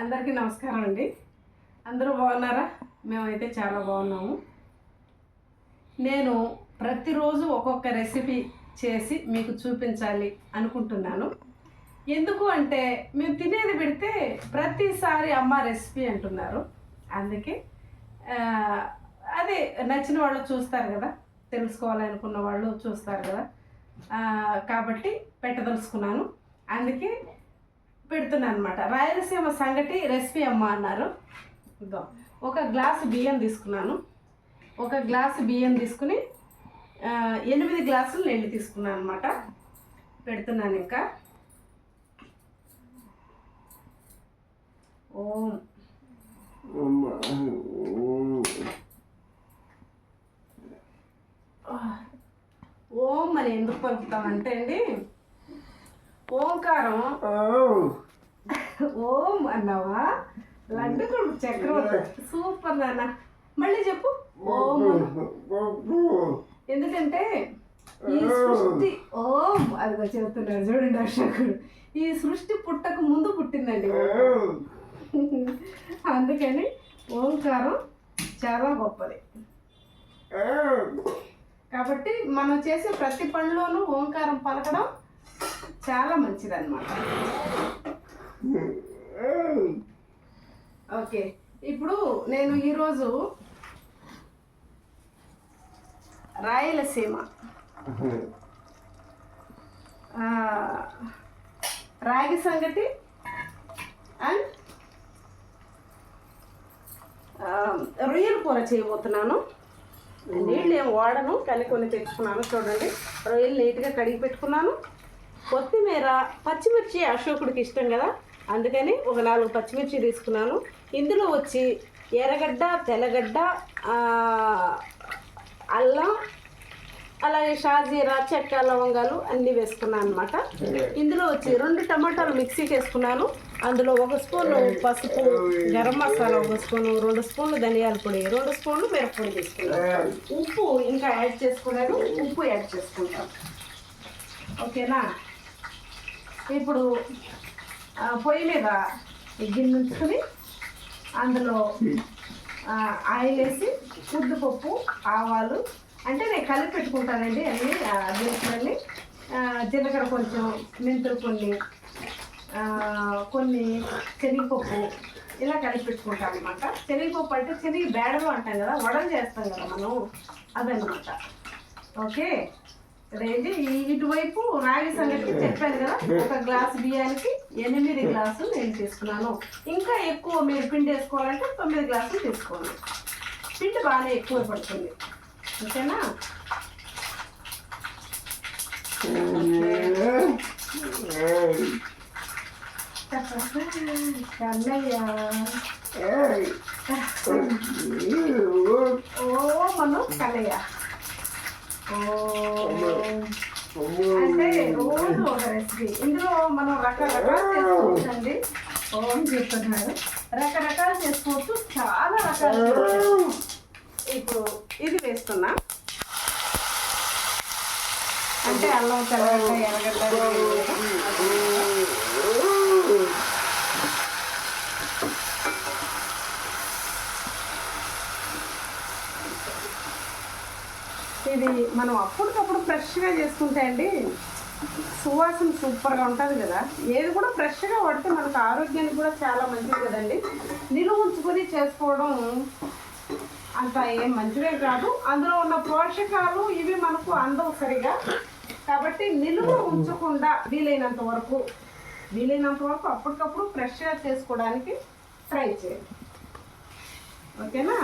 అందరికీ నమస్కారం అండి. అందరూ బాగున్నారా? మేమైతే చాలా బాగున్నాము. నేను ప్రతిరోజు ఒక్కొక్క రెసిపీ చేసి మీకు చూపించాలి అనుకుంటున్నాను. ఎందుకు అంటే మేము తినేది పెడితే ప్రతిసారి అమ్మ రెసిపీ అంటున్నారు. అందుకే అదే నచ్చిన వాళ్ళు చూస్తారు కదా తెలుసుకోవాలనుకున్న వాళ్ళు చూస్తారు కదా. కాబట్టి పెట్టదలుచుకున్నాను. అందుకే పెడుతున్నాను అనమాట రాయలసీమ సంగటి రెసిపీ అమ్మ అన్నారు. ఇదో ఒక గ్లాసు బియ్యం తీసుకున్నాను. ఒక గ్లాసు బియ్యం తీసుకుని ఎనిమిది గ్లాసులు నీళ్ళు తీసుకున్నాను అనమాట పెడుతున్నాను ఇంకా. ఓం. ఓం. అని ఎందుకు పలుకుతామంటే అండి ఓంకారం ఓం అన్నావా? లడ్డు కొడుకు చక్రవర్తి. సూపర్ నాన్న. మళ్ళీ చెప్పు. ఓం. ఎందుకంటే ఈ సృష్టి ఓం అదిగో చెబుతున్నాడు చూడండి అశోకుడు ఈ సృష్టి పుట్టక ముందు పుట్టిందండి. అందుకని ఓంకారం చాలా గొప్పది. కాబట్టి మనం చేసే ప్రతి పనిలోనూ ఓంకారం పలకడం చాలా మంచిదన్నమాట. ఓకే. ఇప్పుడు నేను ఈరోజు రాయలసీమ. రాగి సంగటి అండ్ రొయ్యల కూర చేయబోతున్నాను. నీళ్ళు ఏం వాడను కానీ కొన్ని తెచ్చుకున్నాను. చూడండి. రొయ్యలు నీట్గా కడిగి పెట్టుకున్నాను. కొత్తిమీర పచ్చిమిర్చి అశోకుడికి ఇష్టం కదా? అందుకని ఒక నాలుగు పచ్చిమిర్చి తీసుకున్నాను. ఇందులో వచ్చి ఎర్రగడ్డ తెల్లగడ్డ అల్లం అలాగే షాజీరా చెక్క లవంగాలు అన్నీ వేసుకున్నాను అనమాట ఇందులో వచ్చి రెండు టమాటాలు మిక్సీకి వేసుకున్నాను అందులో ఒక స్పూన్ పసుపు గరం మసాలా ఒక స్పూన్ రెండు స్పూన్లు ధనియాల పొడి రెండు స్పూన్లు మిరప్పొడి తీసుకున్నాను. ఉప్పు ఇంకా యాడ్ చేసుకున్నాను. ఉప్పు యాడ్ చేసుకుంటాను. ఓకేనా? ఇప్పుడు పొయ్యి మీద గిన్నె ఉంచుకొని అందులో ఆయిల్ వేసి ఉద్దుపప్పు ఆవాలు అంటే నేను కలిపి పెట్టుకుంటానండి అన్ని దినుసులన్నీ. జీలకర్ర కొంచెం మెంతులు కొన్ని కొన్ని శనగపప్పు ఇలా కలిపి పెట్టుకుంటాను అనమాట శనగపప్పు అంటే శనగ బేడలు అంటాం కదా వడలు చేస్తాం కదా మనం అదనమాట ఓకే? అదేంటి ఇటువైపు రాగి సంగతి చెప్పాను కదా ఒక గ్లాస్ బియ్యానికి ఎనిమిది గ్లాసులు నేను తీసుకున్నాను. ఇంకా ఎక్కువ మీరు పిండి వేసుకోవాలంటే తొమ్మిది గ్లాసులు తీసుకోండి. పిండి బాగానే ఎక్కువ పడుతుంది. ఓకేనా? కన్నయ్య. ఓ మను కన్నయ్య. అంటే రోజు ఒక రెసిపీ ఇందులో మనం రకరకాలు చేసుకోవచ్చండి ఓం చెప్తున్నారు రకరకాలు చేసుకోవచ్చు చాలా రకాలు ఇప్పుడు ఇది వేస్తున్నా అంటే అల్లం తెల్లగడ్డ ఎర్రగడ్డ ఇది మనం అప్పటికప్పుడు ఫ్రెష్గా చేసుకుంటే అండి సువాసన సూపర్గా ఉంటుంది కదా. ఏది కూడా ఫ్రెష్గా పడితే మనకు ఆరోగ్యానికి కూడా చాలా మంచిది కదండి. నిలువ ఉంచుకొని చేసుకోవడం అంత ఏం మంచిదే కాదు. అందులో ఉన్న పోషకాలు ఇవి మనకు అందవు సరిగా. కాబట్టి నిలువ ఉంచకుండా వీలైనంత వరకు వీలైనంత వరకు అప్పటికప్పుడు ఫ్రెష్గా చేసుకోవడానికి ట్రై చేయండి. ఓకేనా?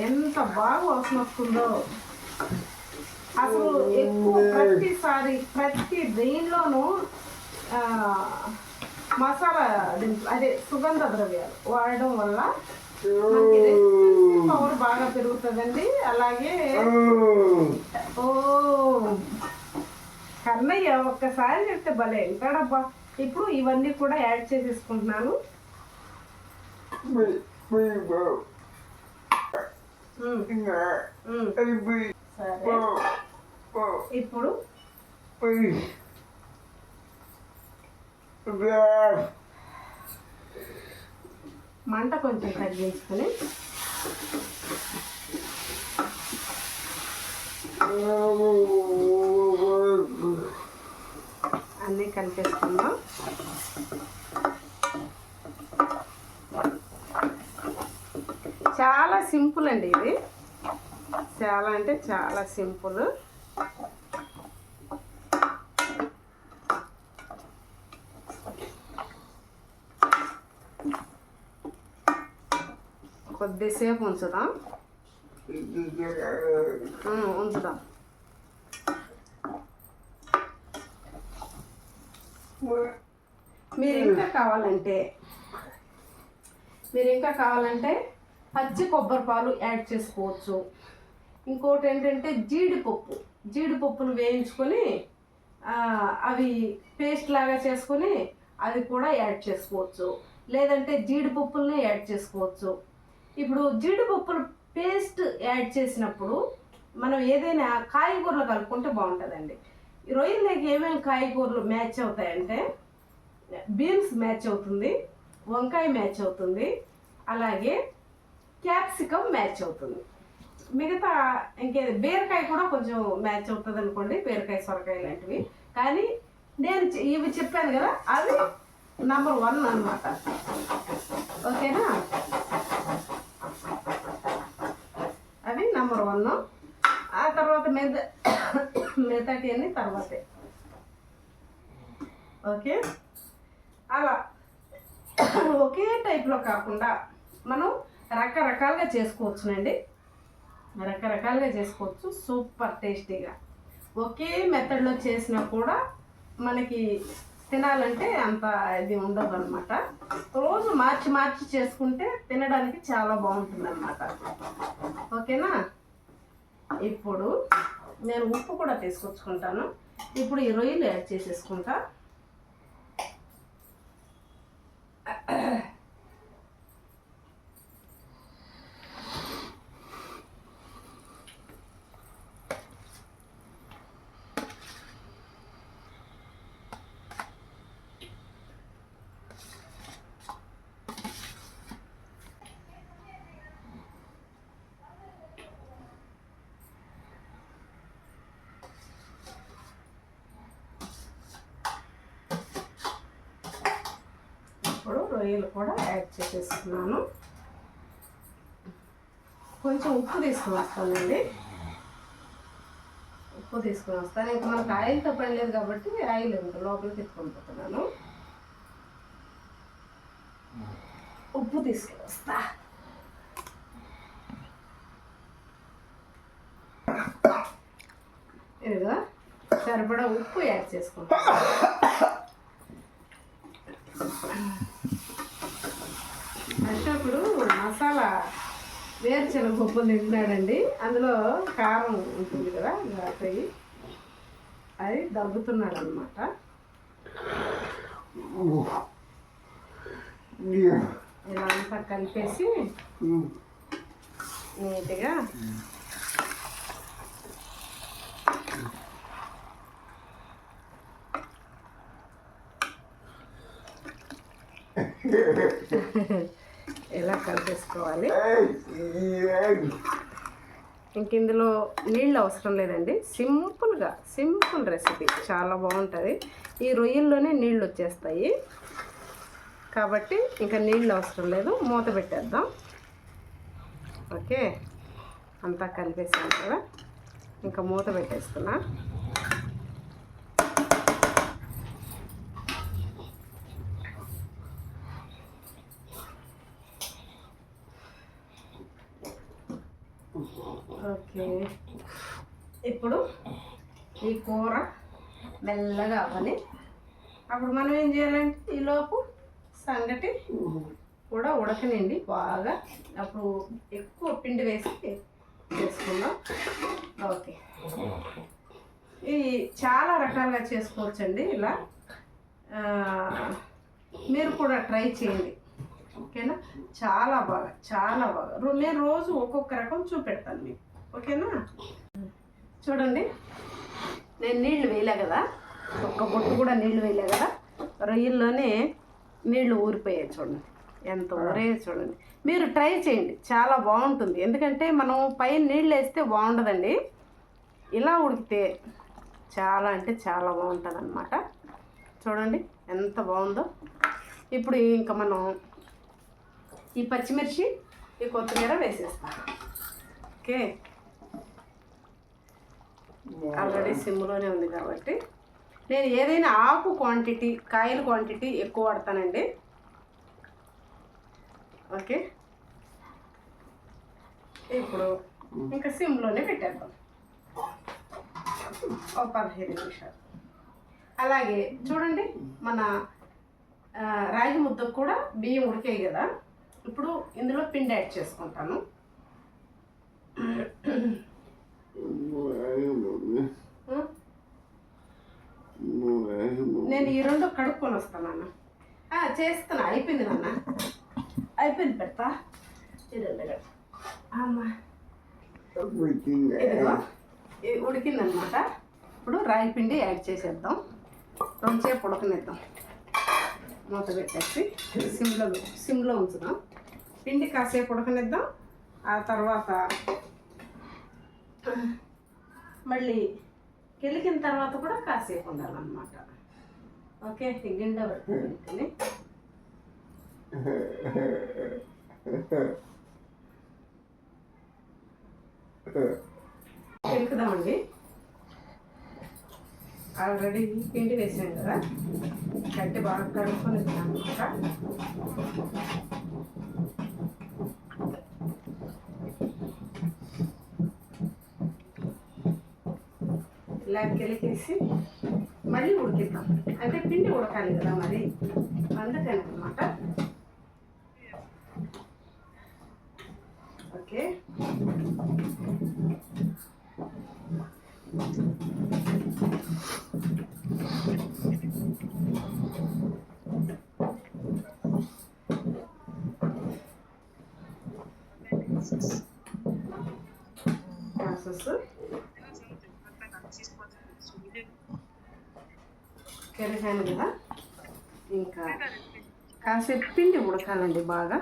ఎంత బాగా వాసన వస్తుందో. అసలు ఎక్కువ ప్రతిసారి ప్రతి దేనిలోనూ ఆ, మసాలా అదే సుగంధ ద్రవ్యాలు వాడడం వల్ల పవర్ బాగా పెరుగుతుందండి. అలాగే ఓ. కన్నయ్య ఒక్కసారి చెప్తే భలే వింటాడబ్బా ఇప్పుడు ఇవన్నీ కూడా యాడ్ చేసేసుకుంటున్నాను. ఇప్పుడు మంట కొంచెం తగ్గించుకొని అన్నీ కలిపేసుకుందాం చాలా సింపుల్ అండి ఇది. చాలా అంటే చాలా సింపుల్. కొద్దిసేపు ఉంచుదాం. ఉంచుదాం. మీరు ఇంకా కావాలంటే మీరు ఇంకా కావాలంటే పచ్చి కొబ్బరి పాలు యాడ్ చేసుకోవచ్చు. ఇంకోటి ఏంటంటే జీడిపప్పు. జీడిపప్పులు వేయించుకొని అవి పేస్ట్ లాగా చేసుకొని అవి కూడా యాడ్ చేసుకోవచ్చు. లేదంటే జీడిపప్పుల్ని యాడ్ చేసుకోవచ్చు. ఇప్పుడు జీడిపప్పులు పేస్ట్ యాడ్ చేసినప్పుడు మనం ఏదైనా కాయగూరలు కలుపుకుంటే బాగుంటుందండి. ఈ రొయ్యలకి ఏమేమి కాయగూరలు మ్యాచ్ అవుతాయంటే బీన్స్ మ్యాచ్ అవుతుంది వంకాయ మ్యాచ్ అవుతుంది అలాగే క్యాప్సికమ్ మ్యాచ్ అవుతుంది. మిగతా ఇంకేది బీరకాయ కూడా కొంచెం మ్యాచ్ అవుతుంది అనుకోండి బీరకాయ సొరకాయ లాంటివి. కానీ నేను ఇవి చెప్పాను కదా అవి నంబర్ వన్ అన్నమాట. ఓకేనా? అవి నంబర్ వన్ ఆ తర్వాత మెద మిగతాటి అన్ని తర్వాతే. ఓకే? అలా. ఒకే టైప్లో కాకుండా మనం రకరకాలుగా చేసుకోవచ్చునండి. రకరకాలుగా చేసుకోవచ్చు. సూపర్ టేస్టీగా. ఒకే మెథడ్లో చేసినా కూడా మనకి తినాలంటే అంత ఇది ఉండదు అనమాట రోజు మార్చి మార్చి చేసుకుంటే తినడానికి చాలా బాగుంటుంది అనమాట ఓకేనా? ఇప్పుడు నేను ఉప్పు కూడా తీసుకొచ్చుకుంటాను. ఇప్పుడు ఈ రొయ్యలు యాడ్ చేసేసుకుంటా ఇప్పుడు రొయ్యలు కూడా యాడ్ చేసేసుకున్నాను కొంచెం ఉప్పు తీసుకుని వస్తానండి. ఉప్పు తీసుకుని వస్తాను. ఇంకా మనకు ఆయిల్తో పని లేదు కాబట్టి ఆయిల్ ఇంకా లోపలికి ఎత్తుకొని పోతున్నాను. ఉప్పు తీసుకుని వస్తా. ఇదిగో సరిపడా ఉప్పు యాడ్ చేసుకుంటాం అశోకుడు మసాలా వేరుశనగ పప్పు తింటున్నాడండి అందులో కారం ఉంటుంది కదా ఘాటయి అది దగ్గుతున్నాడు అనమాట ఇలా అంతా కలిపేసి నీట్గా ఇలా కలిపేసుకోవాలి? ఇంక ఇందులో నీళ్ళు అవసరం లేదండి. సింపుల్గా సింపుల్ రెసిపీ. చాలా బాగుంటుంది. ఈ రొయ్యల్లోనే నీళ్ళు వచ్చేస్తాయి. కాబట్టి ఇంకా నీళ్ళు అవసరం లేదు. మూత పెట్టేద్దాం. ఓకే? అంతా కలిపేసాను కదా? ఇంకా మూత పెట్టేస్తున్నా ఓకే ఇప్పుడు ఈ కూర మెల్లగా అవ్వాలి. అప్పుడు మనం ఏం చేయాలంటే ఈలోపు సంగటి కూడా ఉడకనండి బాగా. అప్పుడు ఎక్కువ పిండి వేసి చేసుకుందాం. ఓకే. ఇది చాలా రకాలుగా చేసుకోవచ్చండి ఇలా. మీరు కూడా ట్రై చేయండి. ఓకేనా? చాలా బాగా చాలా బాగా. నేను రోజు ఒక్కొక్క రకం చూపెడతాను మీకు. ఓకేనా? చూడండి. నేను నీళ్ళు వేయలే కదా. ఒక్క బొట్టు కూడా నీళ్ళు వేయలే కదా. రొయ్యల్లోనే నీళ్ళు ఊరిపోయాయి చూడండి. ఎంత ఊరే చూడండి. మీరు ట్రై చేయండి. చాలా బాగుంటుంది. ఎందుకంటే మనం పైన నీళ్ళు వేస్తే బాగుండదండి. ఇలా ఉడికితే చాలా అంటే చాలా బాగుంటుంది అనమాట చూడండి ఎంత బాగుందో. ఇప్పుడు ఇంకా మనం ఈ పచ్చిమిర్చి ఈ కొత్తిమీర వేసేస్తాం. ఓకే? ఆల్రెడీ సిమ్లోనే ఉంది కాబట్టి. నేను ఏదైనా ఆకు క్వాంటిటీ కాయల క్వాంటిటీ ఎక్కువ వాడతానండి. ఓకే. ఇప్పుడు ఇంకా సిమ్లోనే పెట్టేద్దాం. ఒక పదిహేను నిమిషాలు. అలాగే చూడండి మన రాగి ముద్దకు కూడా బియ్యం ఉడికాయి కదా. ఇప్పుడు ఇందులో పిండి యాడ్ చేసుకుంటాను. నేను ఈ రెండు కడుక్కొని వస్తాను అన్న చేస్తున్నా. అయిపోయింది నాన్న. అయిపోయింది పెడతా. అమ్మా. ఉడికిందనమాట. ఇప్పుడు రాగి పిండి యాడ్ చేసేద్దాం. రెండుసేపు ఉడకనిద్దాం. మూత పెట్టేసి సిమ్లో సిమ్లో ఉంచుదాం. పిండి కాసేపు ఉడకనిద్దాం. ఆ తర్వాత మళ్ళీ కెలికిన తర్వాత కూడా కాసేపు ఉండాలన్నమాట. ఓకే ఈ పడుతుంది పెట్టుకుని ఆల్రెడీ పిండి వేసాను కదా? గట్టి బాగా కడుక్కొని అనమాట ఇలా కెలికేసి మళ్ళీ ఉడికిద్దాం. అంటే పిండి ఉడకాలి కదా మరి? అందుకని అనమాట ఓకే. ప్రాసెస్ కెరగాను కదా. ఇంకా కాసేపు పిండి ఉడకాలండి బాగా.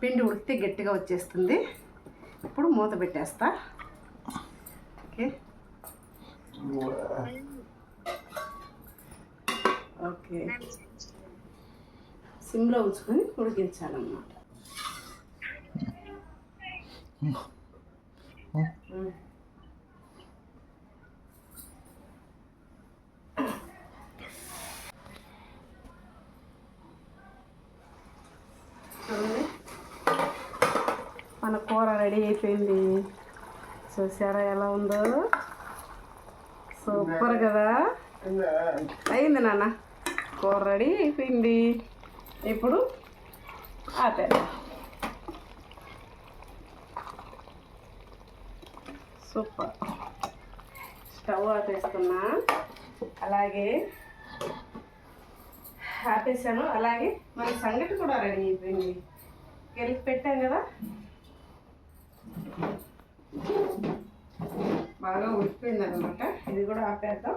పిండి ఉడికితే గట్టిగా వచ్చేస్తుంది. ఇప్పుడు మూత పెట్టేస్తా. ఓకే. ఓకే. సిమ్లో ఉంచుకొని ఉడికించాలన్నమాట ఉమ్. చూడండి మన కూర రెడీ అయిపోయింది. చూసారా ఎలా ఉందో? సూపర్ కదా? అయింది నాన్న. కూర రెడీ అయిపోయింది. ఇప్పుడు ఆపే సూపర్. స్టవ్ ఆపేస్తున్నా. అలాగే ఆపేసాను అలాగే మన సంగటి కూడా రెడీ అయిపోయింది. గెలిపి పెట్టాం కదా? బాగా ఉడికిపోయింది అనమాట ఇది కూడా ఆపేద్దాం.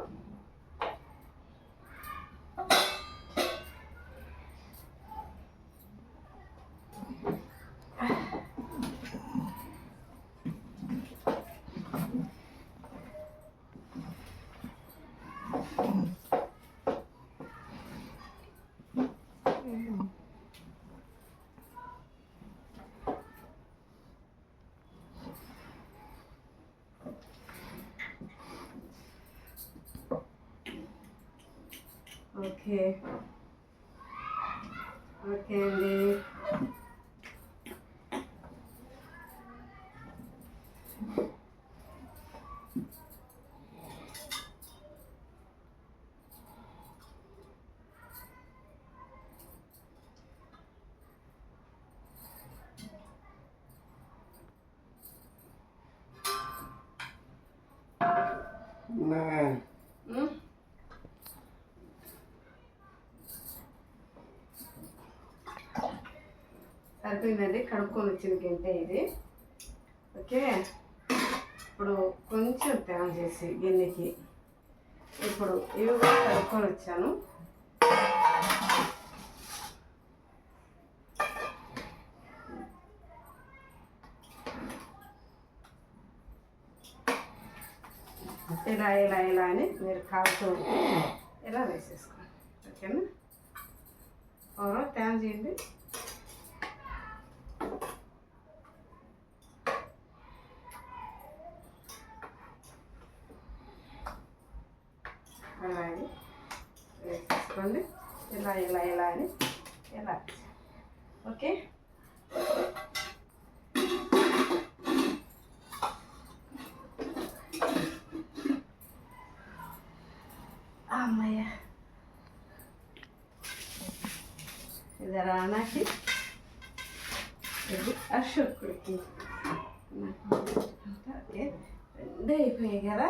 ఓకే ఓకే అండి ఉమ్. సరిపోయిందండి కడుక్కొని వచ్చిన గింటే ఇది. ఓకే? ఇప్పుడు కొంచెం తేమ చేసి గిన్నెకి. ఇప్పుడు ఇవి కూడా కలుపుకొని వచ్చాను. ఇలా ఇలా ఇలా అని మీరు కాలుతూ ఇలా వేసేసుకోండి. ఓకేనా? ఓరో తేమ చేయండి అలాగే వేసేసుకోండి ఇలా ఇలా ఇలా అని ఇలా. ఓకే అమ్మయ్య ఇది రానాకి ఇది అశోకుడికి. ఓకే రెండు అయిపోయాయి కదా.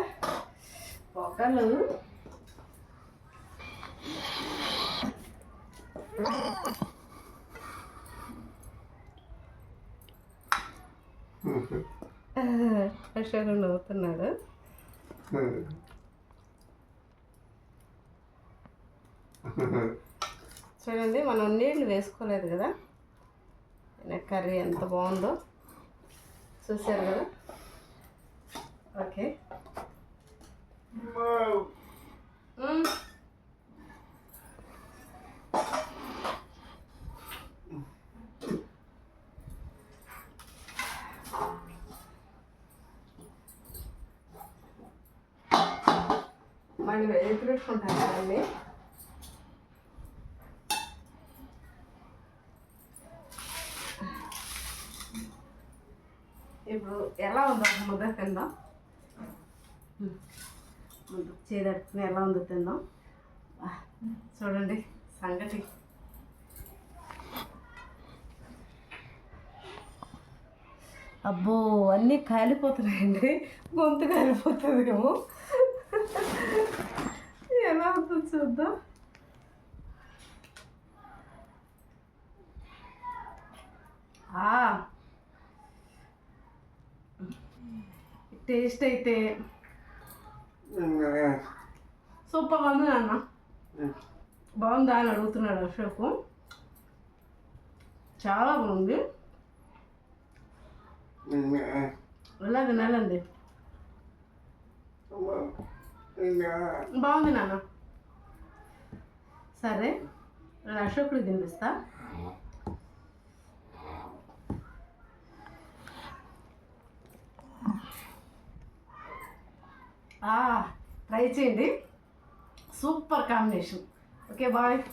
పొగలు అశోకుడు నవ్వుతున్నాడు. చూడండి మనం నీళ్ళు వేసుకోలేదు కదా? కర్రీ ఎంత బాగుందో. చూసారు కదా? ఓకే. దాన్ని మళ్ళీ ఎత్తి పెట్టుకుంటాను కదండి ఇప్పుడు ఎలా ఉందో ముద్ద తిందాం. ముద్ద చేదట్టుకుని ఎలా ఉందో తిందాం. చూడండి సంగటి అబ్బో అన్నీ కాలిపోతున్నాయండి. గొంతు కాలిపోతుందేమో. ఎలా అవుతుంది చూద్దాం. ఆ. టేస్ట్ అయితే సూపర్ ఉంది నాన్న. బాగుందా అని అడుగుతున్నాడు అశోక్. చాలా బాగుంది. ఎలా తినాలండి? బాగుంది నాన్న. సరే నేను అశోకుడు తినిపిస్తా. ట్రై చేయండి. Super combination. Okay bye.